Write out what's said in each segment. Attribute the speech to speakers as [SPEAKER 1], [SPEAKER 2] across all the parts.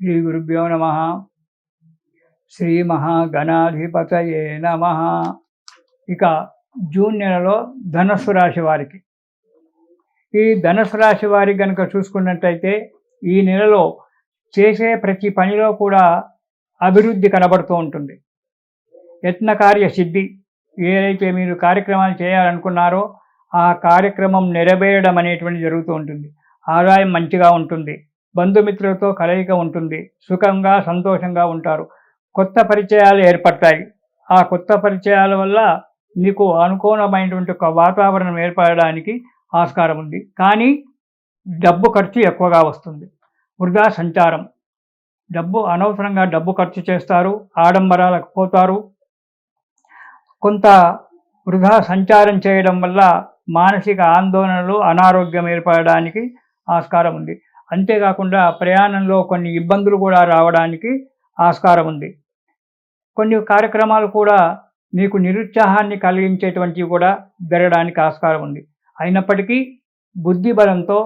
[SPEAKER 1] శ్రీ గురుభ్యో నమ. శ్రీ మహాగణాధిపతయే నమ. ఇక జూన్ నెలలో ధనస్సు రాశి వారికి. ఈ ధనుసు రాశి వారికి కనుక చూసుకున్నట్టయితే ఈ నెలలో చేసే ప్రతి పనిలో కూడా అభివృద్ధి కనబడుతూ ఉంటుంది. యత్న కార్య సిద్ధి ఏదైతే మీరు కార్యక్రమాలు చేయాలనుకున్నారో ఆ కార్యక్రమం నెరవేరడం అనేటువంటి జరుగుతూ ఉంటుంది. ఆదాయం మంచిగా ఉంటుంది. బంధుమిత్రులతో కలయిక ఉంటుంది. సుఖంగా సంతోషంగా ఉంటారు. కొత్త పరిచయాలు ఏర్పడతాయి. ఆ కొత్త పరిచయాల వల్ల మీకు అనుకూలమైనటువంటి ఒక వాతావరణం ఏర్పడడానికి ఆస్కారం ఉంది. కానీ డబ్బు ఖర్చు ఎక్కువగా వస్తుంది. వృధా సంచారం. డబ్బు అనవసరంగా డబ్బు ఖర్చు చేస్తారు. ఆడంబరాలకు పోతారు. కొంత వృధా సంచారం చేయడం వల్ల మానసిక ఆందోళనలు అనారోగ్యం ఏర్పడడానికి ఆస్కారం ఉంది. అంతేకాకుండా ప్రయాణంలో కొన్ని ఇబ్బందులు కూడా రావడానికి ఆస్కారం ఉంది. కొన్ని కార్యక్రమాలు కూడా మీకు నిరుత్సాహాన్ని కలిగించేటువంటివి కూడా జరగడానికి ఆస్కారం ఉంది. అయినప్పటికీ బుద్ధి బలంతో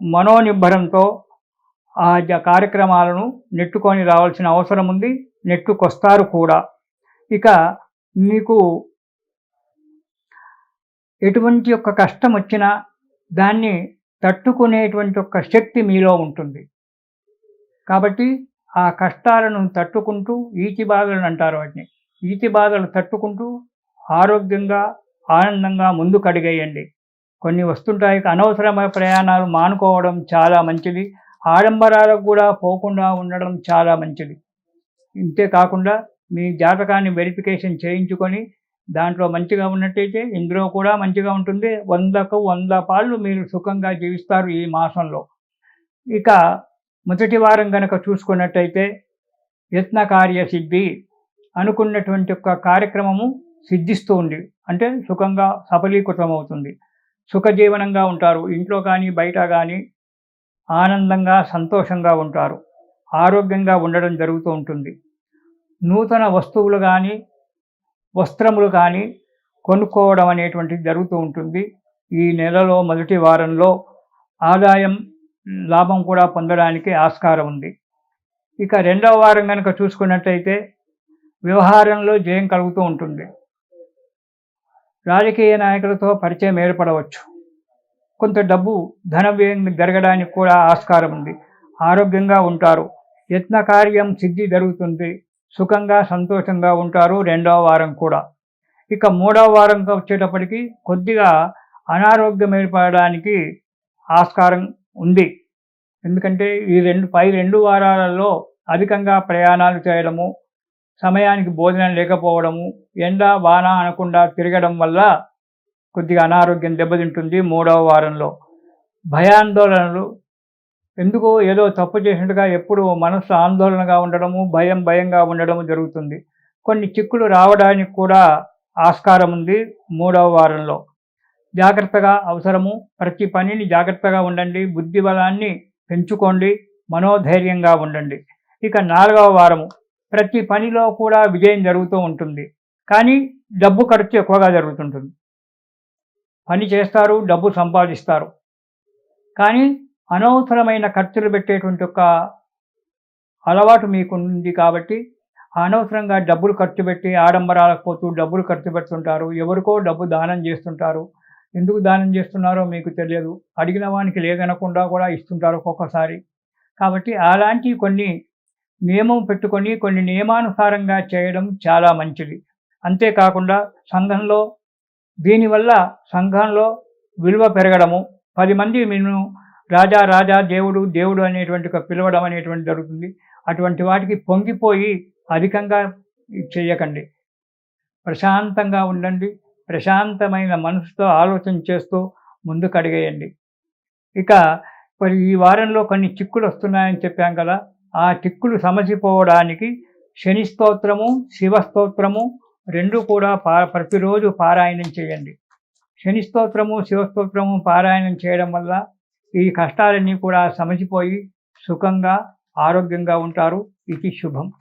[SPEAKER 1] మనోనిబ్బరంతో ఆ కార్యక్రమాలను నెట్టుకొని రావాల్సిన అవసరం ఉంది. నెట్టుకొస్తారు కూడా. ఇక మీకు ఎటువంటి యొక్క కష్టం వచ్చినా దాన్ని తట్టుకునేటువంటి ఒక శక్తి మీలో ఉంటుంది. కాబట్టి ఆ కష్టాలను తట్టుకుంటూ ఈతి బాధలను అంటారు వాటిని. ఈతి బాధలు తట్టుకుంటూ ఆరోగ్యంగా ఆనందంగా ముందుకు అడిగేయండి. కొన్ని వస్తుంటాయి అనవసరమైన ప్రయాణాలు మానుకోవడం చాలా మంచిది. ఆడంబరాలకు కూడా పోకుండా ఉండడం చాలా మంచిది. ఇంతే కాకుండా మీ జాతకాన్ని వెరిఫికేషన్ చేయించుకొని దాంట్లో మంచిగా ఉన్నట్టయితే ఇందులో కూడా మంచిగా ఉంటుంది. వందకు వంద పాళ్ళు మీరు సుఖంగా జీవిస్తారు ఈ మాసంలో. ఇక మొదటి వారం కనుక చూసుకున్నట్టయితే యత్న కార్య సిద్ధి అనుకున్నటువంటి ఒక కార్యక్రమము సిద్ధిస్తూ ఉంది. అంటే సుఖంగా సఫలీకృతం అవుతుంది సుఖజీవనంగా ఉంటారు. ఇంట్లో కానీ బయట కానీ ఆనందంగా సంతోషంగా ఉంటారు. ఆరోగ్యంగా ఉండడం జరుగుతూ ఉంటుంది. నూతన వస్తువులు కానీ వస్త్రములు కానీ కొనుక్కోవడం అనేటువంటిది జరుగుతూ ఉంటుంది. ఈ నెలలో మొదటి వారంలో ఆదాయం లాభం కూడా పొందడానికి ఆస్కారం ఉంది. ఇక రెండవ వారం కనుక చూసుకున్నట్టయితే వ్యవహారంలో జయం కలుగుతూ ఉంటుంది. రాజకీయ నాయకులతో పరిచయం ఏర్పడవచ్చు. కొంత డబ్బు ధన వ్యయం జరగడానికి కూడా ఆస్కారం ఉంది. ఆరోగ్యంగా ఉంటారు. యత్న కార్యం సిద్ధి జరుగుతుంది. సుఖంగా సంతోషంగా ఉంటారు రెండవ వారం కూడా. ఇక మూడవ వారంకి వచ్చేటప్పటికి కొద్దిగా అనారోగ్యం ఏర్పడడానికి ఆస్కారం ఉంది. ఎందుకంటే ఈ రెండు పై రెండు వారాలలో అధికంగా ప్రయాణాలు చేయడము సమయానికి భోజనం లేకపోవడము ఎండ వాన అనకుండా తిరగడం వల్ల కొద్దిగా అనారోగ్యం దెబ్బతింటుంది మూడవ వారంలో. భయాందోళనలు ఎందుకో ఏదో తప్పు చేసినట్టుగా ఎప్పుడు మనసు ఆందోళనగా ఉండడము భయం భయంగా ఉండడము జరుగుతుంది. కొన్ని చిక్కులు రావడానికి కూడా ఆస్కారం ఉంది మూడవ వారంలో. జాగ్రత్తగా అవసరము ప్రతి పనిని జాగ్రత్తగా ఉండండి బుద్ధి బలాన్ని పెంచుకోండి మనోధైర్యంగా ఉండండి. ఇక నాలుగవ వారము ప్రతి పనిలో కూడా విజయం జరుగుతూ ఉంటుంది. కానీ డబ్బు ఖర్చు ఎక్కువగా జరుగుతుంటుంది. పని చేస్తారు డబ్బు సంపాదిస్తారు. కానీ అనవసరమైన ఖర్చులు పెట్టేటువంటి ఒక అలవాటు మీకు ఉంది కాబట్టి అనవసరంగా డబ్బులు ఖర్చు పెట్టి ఆడంబరాలకు పోతూ డబ్బులు ఖర్చు పెడుతుంటారు. ఎవరికో డబ్బు దానం చేస్తుంటారు. ఎందుకు దానం చేస్తున్నారో మీకు తెలియదు. అడిగిన వానికి లేదనకుండా కూడా ఇస్తుంటారు ఒక్కొక్కసారి. కాబట్టి అలాంటి కొన్ని నియమం పెట్టుకొని కొన్ని నియమానుసారంగా చేయడం చాలా మంచిది. అంతేకాకుండా సంఘంలో దీనివల్ల సంఘంలో విలువ పెరగడము. పది మంది మేము రాజా రాజా దేవుడు దేవుడు అనేటువంటి పిలవడం అనేటువంటి జరుగుతుంది. అటువంటి వాటికి పొంగిపోయి అధికంగా చేయకండి. ప్రశాంతంగా ఉండండి. ప్రశాంతమైన మనసుతో ఆలోచన చేస్తూ ముందుకు అడిగేయండి. ఇక మరి ఈ వారంలో కొన్ని చిక్కులు వస్తున్నాయని చెప్పాం కదా. ఆ చిక్కులు సమసిపోవడానికి శని స్తోత్రము శివస్తోత్రము రెండు కూడా పా ప్రతిరోజు పారాయణం చేయండి. శని స్తోత్రము శివస్తోత్రము పారాయణం చేయడం వల్ల ఈ కష్టాలన్నీ కూడా సమసిపోయి సుఖంగా ఆరోగ్యంగా ఉంటారు. ఇది శుభం.